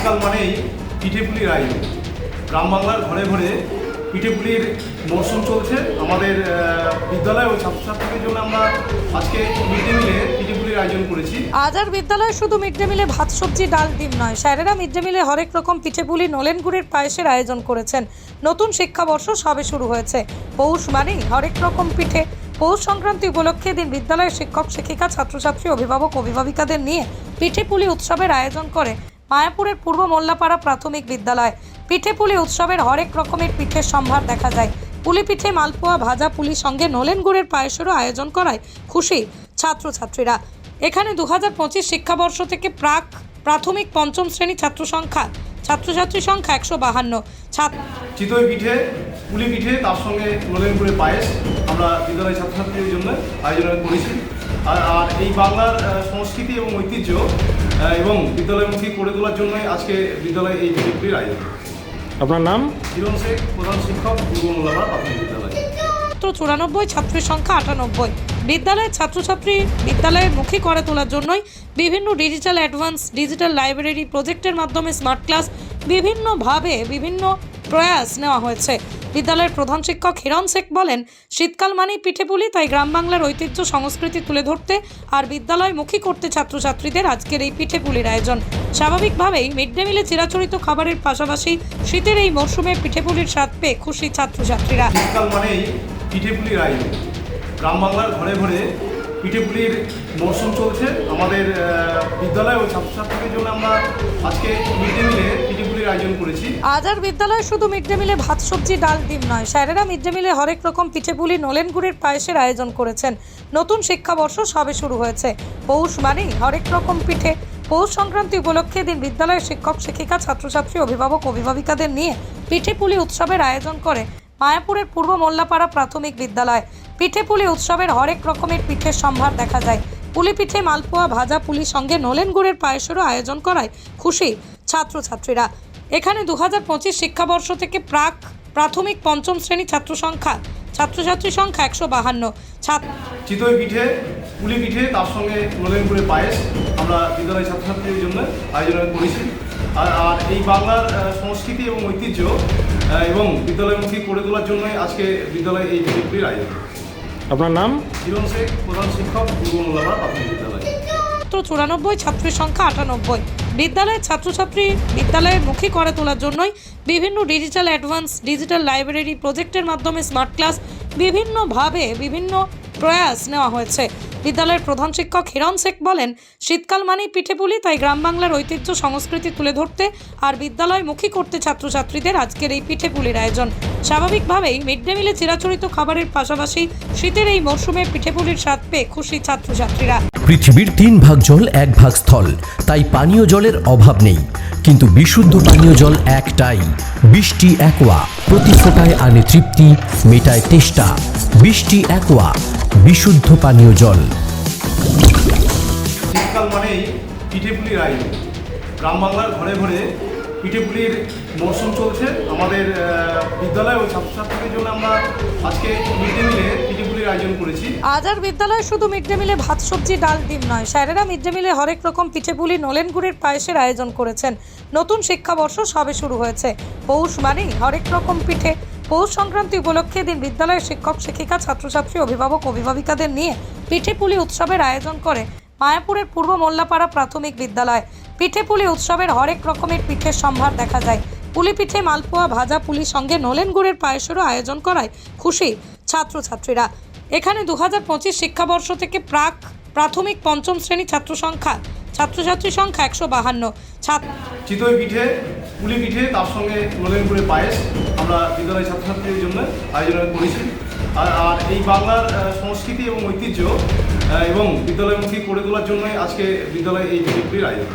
শীতকাল মানেই পিঠেপুলির আয়োজন। গ্রাম বাংলার ঘরে ঘরে পিঠেপুলির মরশুম চলছে। আমাদের বিদ্যালয় ও ছাত্রছাত্রীদের জন্য আমরা আজকে মিড ডে মিলে পিঠেপুলির আয়োজন করেছি। আজ আর বিদ্যালয়ে শুধু মিড ডে মিলে ভাত, সবজি, ডাল, ডিম নয়। স্যারেরা মিড ডে মিলে হরেক রকম পিঠেপুলি নলেন গুড়ের পায়েসের আয়োজন করেছেন। নতুন শিক্ষাবর্ষ সবে শুরু হয়েছে। পৌষ মানেই হরেক রকম পিঠে। পৌষ সংক্রান্তি উপলক্ষে দিন বিদ্যালয়ের শিক্ষক, শিক্ষিকা, ছাত্রছাত্রী, অভিভাবক, অভিভাবিকাদের নিয়ে পিঠেপুলি উৎসবের আয়োজন করে। মায়াপুরের পূর্ব মোল্লাপাড়া প্রাথমিক বিদ্যালয়। পিঠে পুলি উৎসবের হরেক রকমের পিঠের সম্ভার দেখা যায়। পুলি পিঠে, মালপোয়া, ভাজা পুলির সঙ্গে নলেন গুড়ের পায়েসেরও আয়োজন করায় খুশি ছাত্রছাত্রীরা। এখানে দু হাজার পঁচিশ শিক্ষাবর্ষ থেকে প্রাক প্রাথমিক পঞ্চম শ্রেণি ছাত্র সংখ্যা, ছাত্রছাত্রী সংখ্যা একশো বাহান্ন। চিতই পিঠে, পুলি পিঠে, তার সঙ্গে নলেন করে পায়েস আমরা বিদ্যালয় ছাত্রছাত্রীদের জন্য আয়োজন করেছি। আর এই বাংলার সংস্কৃতি এবং ঐতিহ্য এবং বিদ্যালয়মুখী করে তোলার জন্যই আজকে বিদ্যালয়ে এই পিঠেপুলির আয়োজন। আপনার নাম? হিরণ শেখ প্রধান শিক্ষক পূর্ব মোল্লাপাড়া প্রাথমিক বিদ্যালয়। ছাত্র চুরানব্বই ছাত্রীর সংখ্যা আটানব্বই। বিদ্যালয়ের ছাত্রছাত্রী বিদ্যালয়ের মুখী করে তোলার জন্যই বিভিন্ন ডিজিটাল অ্যাডভান্স ডিজিটাল লাইব্রেরি প্রজেক্টের মাধ্যমে স্মার্ট ক্লাস বিভিন্নভাবে বিভিন্ন প্রয়াস নেওয়া হয়েছে। বিদ্যালয়ের প্রধান শিক্ষক হিরণ শেখ বলেন, শীতকাল মানেই পিঠেপুলি তাই গ্রাম বাংলার ঐতিহ্য সংস্কৃতি তুলে ধরতে আর বিদ্যালয়মুখী করতে ছাত্রছাত্রীদের আজকের এই পিঠেপুলির আয়োজন। স্বাভাবিকভাবেই মিড ডে মিলে চিরাচরিত খাবারের পাশাপাশি শীতের এই মরশুমে পিঠেপুলির স্বাদ পেয়ে খুশি ছাত্রছাত্রীরা। শীতকাল মানেই আয়োজন। গ্রাম বাংলার ঘরে ঘরে পিঠেপুলির মরশুম চলছে। আমাদের বিদ্যালয় ও ছাত্রছাত্রীদের জন্য আমরা আজকে মিড ডে মিলে পিঠেপুলির আয়োজন করেছি। আজ আর বিদ্যালয়ে শুধু মিড ডে মিলে ভাত, সবজি, ডাল, ডিম নয় স্যারেরা মিড ডে মিলে হরেক রকম পিঠেপুলি নলেন গুড়ের পায়েসের আয়োজন করেছেন। নতুন শিক্ষাবর্ষ সবে শুরু হয়েছে। পৌষ মানেই হরেক রকম পিঠে। পৌষ সংক্রান্তি উপলক্ষে দিন বিদ্যালয়ের শিক্ষক, শিক্ষিকা, ছাত্রছাত্রী, অভিভাবক, অভিভাবিকাদের নিয়ে পিঠেপুলি উৎসবের আয়োজন করে মায়াপুরের পূর্ব মোল্লাপাড়া প্রাথমিক বিদ্যালয়। পিঠেপুলি উৎসবের হরেক রকমের পিঠের সম্ভার দেখা যায়। পুলি পিঠে, মালপোয়া, ভাজা পুলির সঙ্গে নলেন গুড়ের পায়েসেরও আয়োজন করায় খুশি ছাত্রছাত্রীরা। এখানে দু হাজার পঁচিশ শিক্ষাবর্ষ থেকে প্রাক প্রাথমিক পঞ্চম শ্রেণি ছাত্র সংখ্যা ছাত্রছাত্রী সংখ্যা একশো বাহান্ন। ছাত্র চিতই পিঠে পুলি পিঠে তার সঙ্গে নলেন করে পায়েস আমরা বিদ্যালয় ছাত্রছাত্রীদের জন্য আয়োজন করেছি। আর আর এই বাংলার সংস্কৃতি এবং ঐতিহ্য এবং বিদ্যালয়মুখী করে তোলার জন্যই আজকে বিদ্যালয়ে এই পিঠেপুলির আয়োজন। আপনার নাম? হিরণ শেখ প্রধান শিক্ষক পূর্ব মোল্লাপাড়া প্রাথমিক বিদ্যালয়। ছাত্র চুরানব্বই ছাত্রীর সংখ্যা আটানব্বই। বিদ্যালয়ের ছাত্রছাত্রী বিদ্যালয়ের মুখী করে তোলার জন্যই বিভিন্ন ডিজিটাল অ্যাডভান্স ডিজিটাল লাইব্রেরি প্রজেক্টের মাধ্যমে স্মার্ট ক্লাস বিভিন্নভাবে বিভিন্ন প্রয়াস নেওয়া হয়েছে। বিদ্যালয়ের প্রধান শিক্ষক হিরণ শেখ বলেন, শীতকাল মানেই পিঠেপুলি তাই গ্রাম বাংলার ঐতিহ্য সংস্কৃতি তুলে ধরতে আর বিদ্যালয়মুখী করতে ছাত্রছাত্রীদের আজকের এই পিঠেপুলির আয়োজন। স্বাভাবিকভাবেই মিড ডে মিলে চিরাচরিত খাবারের পাশাপাশি শীতের এই মরশুমে পিঠেপুলির স্বাদ পেয়ে খুশি ছাত্রছাত্রীরা। পৃথিবীর তিন ভাগ জল, এক ভাগ স্থল, তাই পানীয় জলের অভাব নেই। কিন্তু বিশুদ্ধ পানীয় জল একটাই, বৃষ্টি একোয়া। প্রতি ফোটায় আনে তৃপ্তি, মেটায় তেষ্টা। বৃষ্টি একোয়া বিশুদ্ধ পানীয় জল। শীতকাল মানেই পিঠেপুলির আয়োজন। গ্রাম বাংলার ঘরে ঘরে পিঠেপুলির মরশুম চলছে। আমাদের বিদ্যালয় ও ছাত্রছাত্রীদের জন্য আমরা আজকে মিড ডে মিলে পিঠেপুলির আয়োজন করেছি। আজ আর বিদ্যালয়ে শুধু মিড ডে মিলে ভাত সবজি ডাল ডিম নয়। স্যারেরা মিড ডে মিলে হরেক রকম পিঠেপুলি নলেন গুড়ের পায়েসের আয়োজন করেছেন। নতুন শিক্ষাবর্ষ সবে শুরু হয়েছে। পৌষ মানেই হরেক রকম পিঠে পৌষ সংক্রান্তি উপলক্ষে দিন বিদ্যালয়ের শিক্ষক, শিক্ষিকা, ছাত্রছাত্রী, অভিভাবক, অভিভাবিকাদের নিয়ে পিঠেপুলি উৎসবের আয়োজন করে মায়াপুরের পূর্ব মোল্লাপাড়া প্রাথমিক বিদ্যালয়। পিঠেপুলি উৎসবের হরেক রকমের পিঠের সম্ভার দেখা যায়। পুলি পিঠে, মালপোয়া, ভাজা পুলির সঙ্গে নলেন গুড়ের পায়েসেরও আয়োজন করায় খুশি ছাত্রছাত্রীরা। এখানে দু হাজার পঁচিশ শিক্ষাবর্ষ থেকে প্রাক প্রাথমিক পঞ্চম শ্রেণি ছাত্র সংখ্যা, ছাত্রছাত্রী সংখ্যা একশো বাহান্ন। চিতই পিঠে পুলি পিঠে তার সঙ্গে নলেন করে পায়েস আমরা বিদ্যালয় ছাত্রছাত্রীদের জন্য আয়োজন করেছি। আর আর এই বাংলার সংস্কৃতি এবং ঐতিহ্য এবং বিদ্যালয়মুখী করে তোলার জন্যই আজকে বিদ্যালয়ে এই পিঠেপুলির আয়োজন।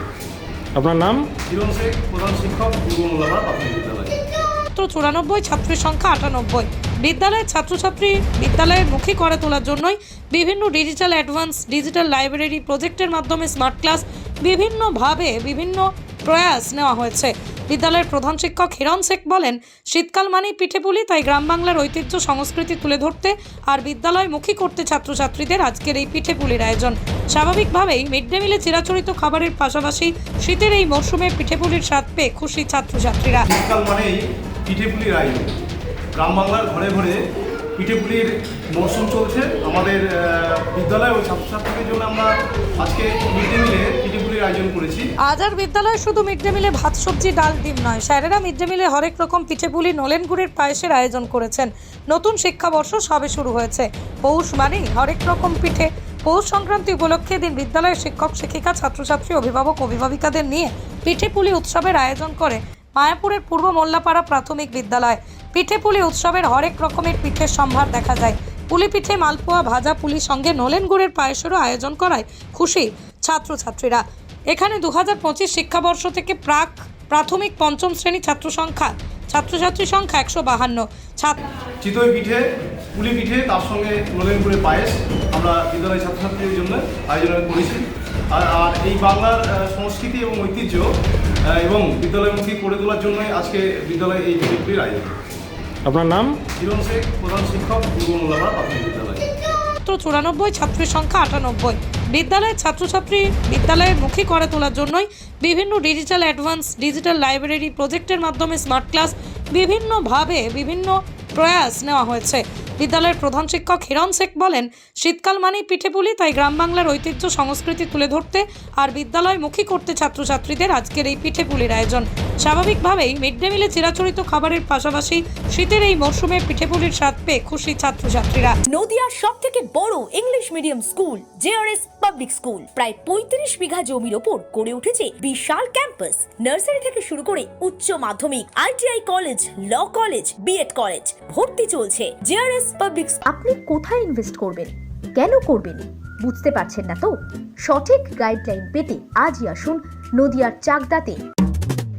আপনার নাম? হিরণ শেখ প্রধান শিক্ষক পূর্ব মোল্লাপাড়া প্রাথমিক বিদ্যালয়। ছাত্র চুরানব্বই ছাত্রীর সংখ্যা আটানব্বই। বিদ্যালয়ের ছাত্রছাত্রী বিদ্যালয়ের মুখী করে তোলার জন্যই বিভিন্ন ডিজিটাল অ্যাডভান্স ডিজিটাল লাইব্রেরি প্রজেক্টের মাধ্যমে স্মার্ট ক্লাস বিভিন্নভাবে বিভিন্ন প্রয়াস নেওয়া হয়েছে। বিদ্যালয়ের প্রধান শিক্ষক হিরণ শেখ বলেন, শীতকাল মানেই পিঠেপুলি তাই গ্রাম বাংলার ঐতিহ্য সংস্কৃতি তুলে ধরতে আর বিদ্যালয়মুখী করতে ছাত্রছাত্রীদের আজকের এই পিঠেপুলির আয়োজন। স্বাভাবিকভাবেই মিড ডে মিলে চিরাচরিত খাবারের পাশাপাশি শীতের এই মরশুমে পিঠেপুলির স্বাদ পেয়ে খুশি ছাত্রছাত্রীরা। শীতকাল মানেই আয়োজন। গ্রাম বাংলার ঘরে ঘরে পিঠেপুলির মরশুম চলছে। আমাদের বিদ্যালয় ও ছাত্রছাত্রীদের জন্য আমরা আজকে মিড ডে মিলে পিঠেপুলির আয়োজন করেছি। আজ আর বিদ্যালয়ে শুধু মিড ডে মিলে ভাত, সবজি, ডাল, ডিম নয় স্যারেরা মিড ডে মিলে হরেক রকম পিঠেপুলি নলেন গুড়ের পায়েসের আয়োজন করেছেন। নতুন শিক্ষাবর্ষ সবে শুরু হয়েছে। পৌষ মানেই হরেক রকম পিঠে। পৌষ সংক্রান্তি উপলক্ষে দিন বিদ্যালয়ের শিক্ষক, শিক্ষিকা, ছাত্রছাত্রী, অভিভাবক, অভিভাবিকাদের নিয়ে পিঠেপুলি উৎসবের আয়োজন করে মায়াপুরের পূর্ব মোল্লাপাড়া প্রাথমিক বিদ্যালয়। পিঠেপুলি উৎসবের হরেক রকমের পিঠের সম্ভার দেখা যায়। পুলি পিঠে, মালপোয়া, ভাজা পুলির সঙ্গে নলেন গুড়ের পায়েসেরও আয়োজন করায় খুশি ছাত্রছাত্রীরা। এখানে দু হাজার পঁচিশ শিক্ষাবর্ষ থেকে প্রাক প্রাথমিক পঞ্চম শ্রেণি ছাত্র সংখ্যা ছাত্রছাত্রী সংখ্যা একশো বাহান্ন। ছাত্র চিতই পিঠে পুলি পিঠে তার সঙ্গে নলেন করে পায়েস আমরা বিদ্যালয় ছাত্রছাত্রীদের জন্য আয়োজন করেছি। আর আর এই বাংলার সংস্কৃতি এবং ঐতিহ্য এবং বিদ্যালয়মুখী করে তোলার জন্যই আজকে বিদ্যালয়ে এই পিঠেপুলির আয়োজন। আপনার নাম? হিরণ শেখ প্রধান শিক্ষক পূর্ব মোল্লাপাড়া প্রাথমিক বিদ্যালয়। ছাত্র চুরানব্বই, ছাত্রীর সংখ্যা আটানব্বই। বিদ্যালয়ের ছাত্রছাত্রী বিদ্যালয়ের মুখী করে তোলার জন্যই বিভিন্ন ডিজিটাল অ্যাডভান্স, ডিজিটাল লাইব্রেরি প্রজেক্টের মাধ্যমে স্মার্ট ক্লাস বিভিন্নভাবে বিভিন্ন প্রয়াস নেওয়া হয়েছে। বিদ্যালয়ের প্রধান শিক্ষক হিরণ শেখ বলেন, শীতকাল মানেই পিঠেপুলি তাই গ্রাম বাংলার ঐতিহ্য, সংস্কৃতি তুলে ধরতে আর বিদ্যালয়মুখী করতে ছাত্রছাত্রীদের আজকের এই পিঠেপুলির আয়োজন। স্বাভাবিকভাবেই মিড ডে মিলে চিরাচরিত খাবারের পাশাপাশি শীতের এই মরশুমে পিঠেপুলির স্বাদ পেয়ে খুশি ছাত্রছাত্রীরা। নদিয়ার সব থেকে বড় English medium school JRS public school প্রায় পঁয়ত্রিশ বিঘা জমির ওপর গড়ে উঠেছে বিশাল ক্যাম্পাস নার্সারি থেকে শুরু করে উচ্চ মাধ্যমিক ITI college law college BEd college ভর্তি চলছে জেআরএস পাবলিক আপনি কোথায় ইনভেস্ট করবেন? কেন করবেন? বুঝতে পারছেন না তো? সঠিক গাইডলাইন পেতে আজই আসুন নদিয়ার চাকদাতে।